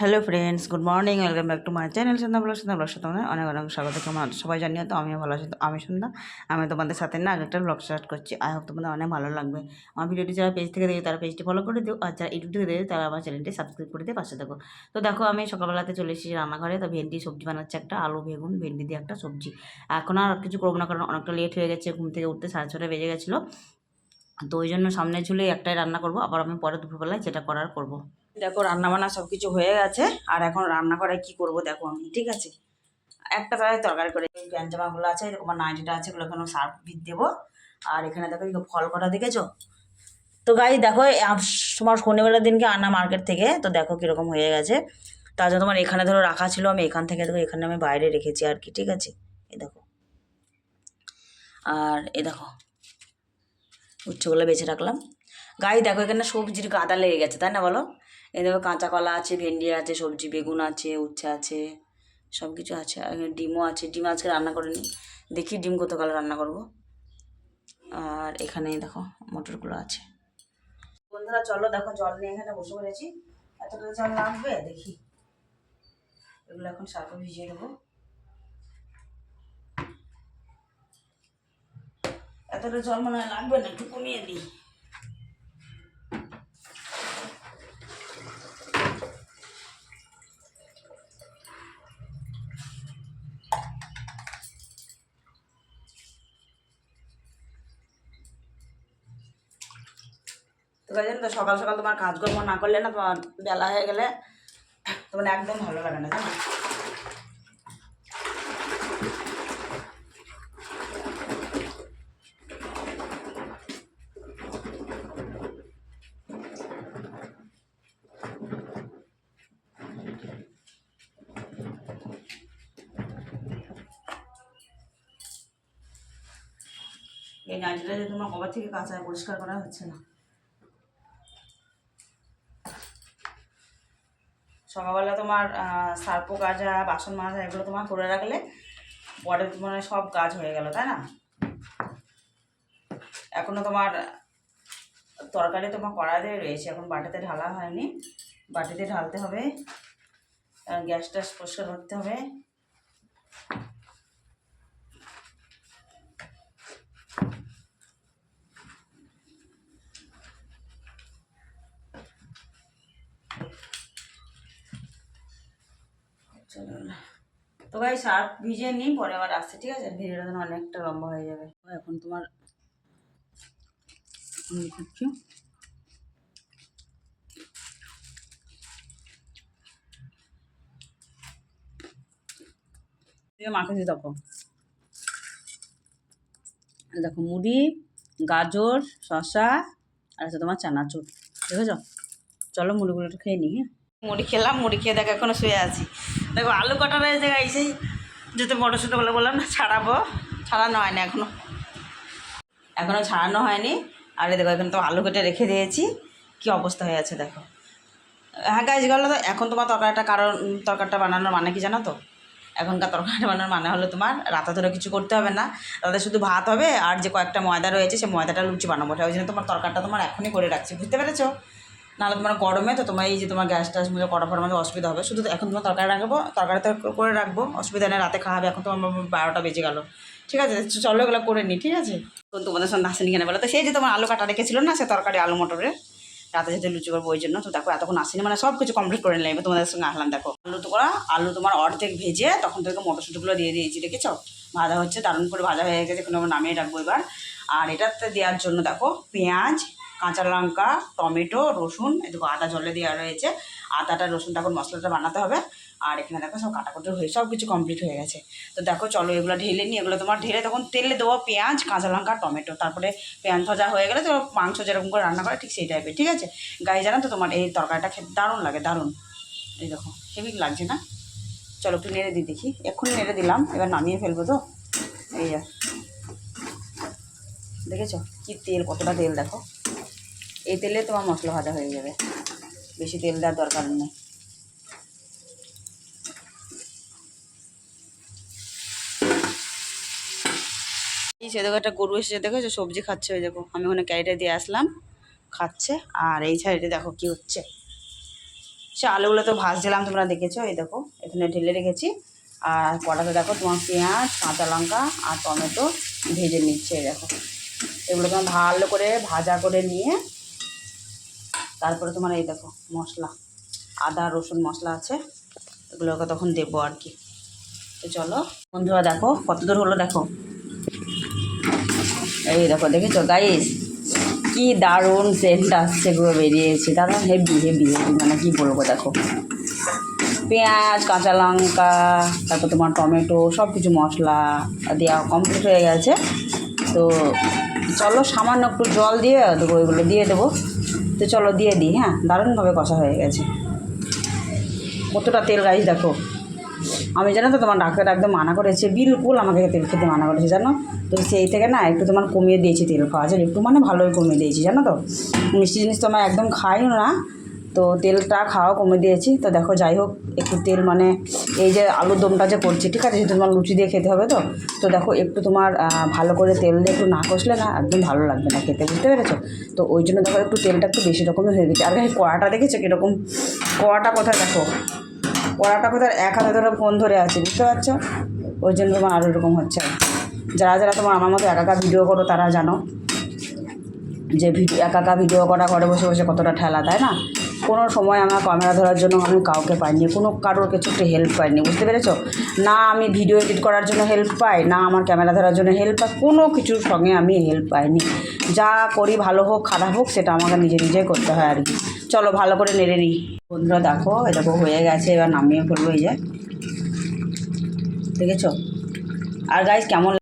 Hello friends good morning welcome back to my channel Sandhya blog Sandhya blog তোমাদের অনেক অনেক স্বাগত। কেমন সবাই জানিও তো আমিও ভালো আছি। তো আমি সন্ধ্যা আমি তোমাদের সাথে না আগে একটা ব্লগ স্টার্ট করছি। আই হোপ তোমাদের অনেক ভালো লাগবে। আমার ভিডিওটি যারা পেজ থেকে দেখে, তারা পেজটি ফলো করে দিও। আর যারা ইউটিউব থেকে দেখে, তারা আমার চ্যানেলটি সাবস্ক্রাইব করে দিয়ে পাশে দেখো তো দেখো, আমি সকালবেলাতে চলে এসেছি রান্নাঘরে। তো ভেন্ডি সবজি বানাচ্ছে একটা, আলু, বেগুন, ভেন্ডি দিয়ে একটা সবজি। এখন আর কিছু করব না, কারণ অনেকটা লেট হয়ে গেছে। ঘুম থেকে উঠতে সাড়ে ছটা বেজে গেছিল। তো ওই জন্য সামনে ঝুলে একটাই রান্না করব। আবার আমি পরে দুপুরবেলায় যেটা করার করব। দেখো রান্না বান্না সব কিছু হয়ে গেছে। আর এখন রান্না করে কি করব দেখো আমি, ঠিক আছে? একটা তরকারি তরকারি করে জামাগুলো আছে, তোমার নাইটিটা আছে ওগুলো এখন সার্ফ ভিত দেবো। আর এখানে দেখো ফল কটা দেখেছ? তো গাই দেখো তোমার শনিবারের দিনকে আনা মার্কেট থেকে, তো দেখো কীরকম হয়ে গেছে। তার জন্য তোমার এখানে ধরো রাখা ছিল, আমি এখান থেকে দেখো এখানে আমি বাইরে রেখেছি আর কি, ঠিক আছে? এ দেখো। আর এ দেখো, উচ্চগুলো বেছে রাখলাম। গাই দেখো এখানে সবজির গাদা লেগে গেছে, তাই না বলো? এই দেখো কাঁচা কলা আছে, ভেন্ডি আছে, সবজি, বেগুন আছে, উচ্ছে আছে সব কিছু আছে। আর ডিমও আছে। ডিম আজকে রান্না করে নিই দেখি ডিম কত কালো রান্না করব। আর এখানে দেখো মটরগুলো আছে। বন্ধুরা, চলো দেখো জল নিয়ে এখানে বসে পড়েছি। এতটা জল লাগবে? দেখি। এগুলো এখন সার্ফে ভিজিয়ে দেবো। এতটা জল মনে হয় লাগবে না? একটু কমিয়ে দিই। তো তাই তো সকাল সকাল তোমার কাজকর্ম না করলে না তোমার বেলা হয়ে গেলে তোমার একদম ভালো লাগে না, জানো? এই নাইটটা যে তোমার কবার থেকে কাঁচা পরিষ্কার করা হচ্ছে না। সকালবেলা তোমার সার্প গাজা, বাসন মাজা এগুলো তোমার করে রাখলে পরে মানে সব কাজ হয়ে গেল, তাই না? এখনও তোমার তরকারি তোমার কড়াইতে রয়েছে, এখন বাটিতে ঢালা হয়নি। বাটিতে ঢালতে হবে গ্যাসটা গ্যাস ট্যাস পরিষ্কার করতে হবে। চলো। তো ভাই সার্ফ ভিজিয়ে নিই, পরে আবার আসছে, ঠিক আছে? ভিডিওটা যেন অনেকটা লম্বা হয়ে যাবে। এখন তোমার দিয়ে দেখো। দেখো, মুড়ি, গাজর, শসা, আর আছে তোমার চানাচুর, দেখেছ? চলো মুড়িগুলো একটু খেয়ে নিই হ্যাঁ? মুড়ি খেলাম, মুড়ি খেয়ে দেখো এখনও শুয়ে আছি। দেখো, আলু কটা রয়েছে গাইছে যদি মটরশুঁটোগুলো বললাম না, ছাড়াবো। ছাড়ানো হয়নি এখনও। এখনও ছাড়ানো হয়নি। আর দেখো, এখন তো আলু কেটে রেখে দিয়েছি। কি অবস্থা হয়ে আছে দেখো। হ্যাঁ গাছ গেলো তো, এখন তোমার তরকারিটা কারণ তরকারিটা বানানোর মানে কি জানো তো? এখনকার তরকারিটা বানানোর মানে হলো তোমার, রাতে ধরে কিছু করতে হবে না। রাতে শুধু ভাত হবে আর যে কয়েকটা ময়দা রয়েছে সেই ময়দাটা লুচি বানাবো। ওই জন্য তোমার তরকারিটা তোমার এখনই করে রাখছি। বুঝতে পেরেছ? নাহলে তোমার গরমে তো তোমার এই যে তোমার গ্যাস ট্যাস মধ্যে করা ফরার মধ্যে অসুবিধা হবে। শুধু এখন তোমার তরকারি রাখব, তরকারিতে করে রাখব, অসুবিধা নেই, রাতে খাওয়াবে এখন তোমার বারোটা বেজে গেল। ঠিক আছে চলো এগুলো করে নিই ঠিক আছে? তো তোমাদের সঙ্গে আসেনি কেন বলো তো সেই যে তোমার আলু কাটা রেখেছিল না, সে তরকারি আলু মটরের, রাতে যেতে লুচি করব ওই জন্য, তো দেখো এতক্ষণ আসেনি মানে সব কিছু কমপ্লিট করে নিলাম। তোমাদের সঙ্গে আসলাম, দেখো। আলু তো করা, আলু তোমার অর্ধেক ভেজে তখন থেকে মটরশুঁটিগুলো দিয়ে দিয়েছি, দেখেছ? ভাজা হচ্ছে, দারুণ করে ভাজা হয়ে গেছে, এখন আমরা নামিয়ে রাখব এবার। আর এটাতে দেওয়ার জন্য দেখো পেঁয়াজ কাঁচা লঙ্কা, টমেটো, রসুন এটুকু আদা জলে দেওয়া রয়েছে। আদাটা রসুনটা এখন মশলাটা বানাতে হবে। আর এখানে দেখো সব কাটাকুটি হয়ে, সব কিছু কমপ্লিট হয়ে গেছে। তো দেখো, চলো এগুলো ঢেলে নিই। এগুলো তোমার ঢেলে তখন তেলে দেবো পেঁয়াজ, কাঁচা লঙ্কা, টমেটো। তারপরে পেঁয়াজ ভাজা হয়ে গেলে তো মাংস যেরকম করে রান্না করে ঠিক সেই টাইপের ঠিক আছে? গায়ে জানো তো তোমার এই তরকারিটা খেতে দারুণ লাগে, দারুণ। এই দেখো, হেভি লাগছে না? চলো একটু নেড়ে দিই দেখি। এক্ষুনি নেড়ে দিলাম, এবার নামিয়ে ফেলব তো। এই যা দেখেছ? কি তেল, কতটা তেল দেখো। এই তেলে তোমার মশলা ভাজা হয়ে যাবে। বেশি তেল দেওয়ার দরকার নেই। সে দেখো, একটা গরু এসেছে, দেখো যে সবজি খাচ্ছে, ওই দেখো, আমি ওখানে ক্যারিটা দিয়ে আসলাম, খাচ্ছে, আর এই সাইডে দেখো কি হচ্ছে। সে আলুগুলো তো ভাজছিলাম, তোমরা দেখেছ, এই দেখো, এখানে ঢেলে রেখেছি, আর কড়াতে দেখো তোমার পেঁয়াজ, কাঁচা লঙ্কা, আর টমেটো ভেজে নিচ্ছে দেখো। এগুলো তোমার ভালো করে ভাজা করে নিয়ে তারপরে তোমার এই দেখো মশলা, আদা, রসুন মশলা আছে, এগুলোকে তখন দেবো আর কি। তো চলো, বন্ধুরা দেখো কত দূর হলো দেখো। এই দেখো, দেখেছ গাইস কি দারুণ সেন্ট আসছে গুলো বেরিয়েছে। দাদা হেভি হেভি হেভি মানে কি বলব দেখো। পেঁয়াজ, কাঁচা লঙ্কা, তারপর তোমার টমেটো সব কিছু মশলা দেওয়া কমপ্লিট হয়ে গেছে। তো চলো, সামান্য একটু জল দিয়ে দেবো এগুলো দিয়ে দেবো। তো চলো দিয়ে দিই হ্যাঁ? দারুণভাবে কষা হয়ে গেছে। কতটা তেল গাইস দেখো। আমি জানো তো তোমার ডাক্তার একদম মানা করেছে, বিলকুল আমাকে তেল খেতে মানা করেছে, জানো? তো সেই থেকে না একটু তোমার কমিয়ে দিয়েছি তেল খাওয়া যায় একটু মানে ভালোই কমিয়ে দিয়েছি, জানো তো? মিষ্টি জিনিস তো আমার একদম খাইও না তো তেলটা খাওয়া কমে দিয়েছি। তো দেখো, যাই হোক, একটু তেল মানে এই যে আলুর দমটা যে করছি, ঠিক আছে? তোমার লুচি দিয়ে খেতে হবে তো? তো দেখো, একটু তোমার ভালো করে তেল দিয়ে একটু না কষলে না একদম ভালো লাগবে না খেতে, বুঝতে পেরেছ? তো ওই জন্য দেখো, একটু তেলটা একটু বেশি রকমের হয়ে গেছে। আর এই কড়াটা দেখেছ কীরকম? কড়াটা কোথায় দেখো? কড়াটা কোথায়? এক হাতে ধরে ফোন ধরে আছে, বুঝতে পারছ? ওই জন্য তোমার আরও এরকম হচ্ছে যারা যারা তোমার আমার মতো একা একা ভিডিও করো, তারা জানো যে ভিডিও একা একা ভিডিও করা ঘরে বসে বসে কতটা ঠেলা, তাই না? কোনো সময় আমার ক্যামেরা ধরার জন্য আমি কাউকে পাইনি, কোনো কারোর কিছু একটু হেল্প পাইনি, বুঝতে পেরেছ? না আমি ভিডিও এডিট করার জন্য হেল্প পাই, না আমার ক্যামেরা ধরার জন্য হেল্প পাই, কোনো কিছুর সঙ্গে আমি হেল্প পাইনি। যা করি ভালো হোক, খারাপ হোক, সেটা আমাকে নিজে নিজেই করতে হয় আর কি। চলো ভালো করে নেড়ে নিই। বন্ধুরা দেখো এরকম হয়ে গেছে, এবার নামিয়ে ফেলব এই যে। দেখেছ? আর গাইজ কেমন